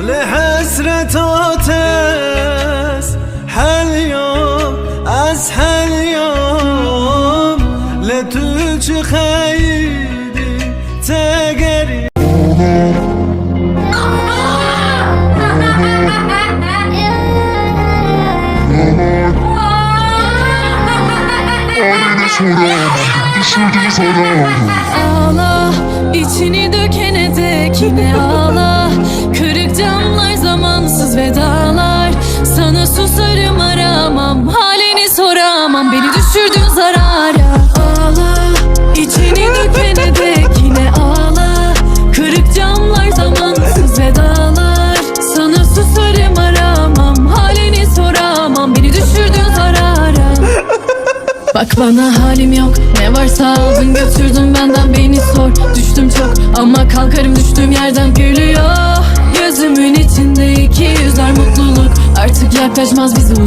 لحسرة تاس Ağla içini dökene dek yine ağla. Kırık camlar zamansız vedalar. Sana susarım aramam Halini soramam. Beni düşürdün zarara. Ağla Bak bana halim yok Ne varsa aldın götürdün benden beni sor. Düştüm çok ama kalkarım düştüğüm yerden gülüyor. Gözümün içinde iki yüzler mutluluk Artık yaklaşmaz bizi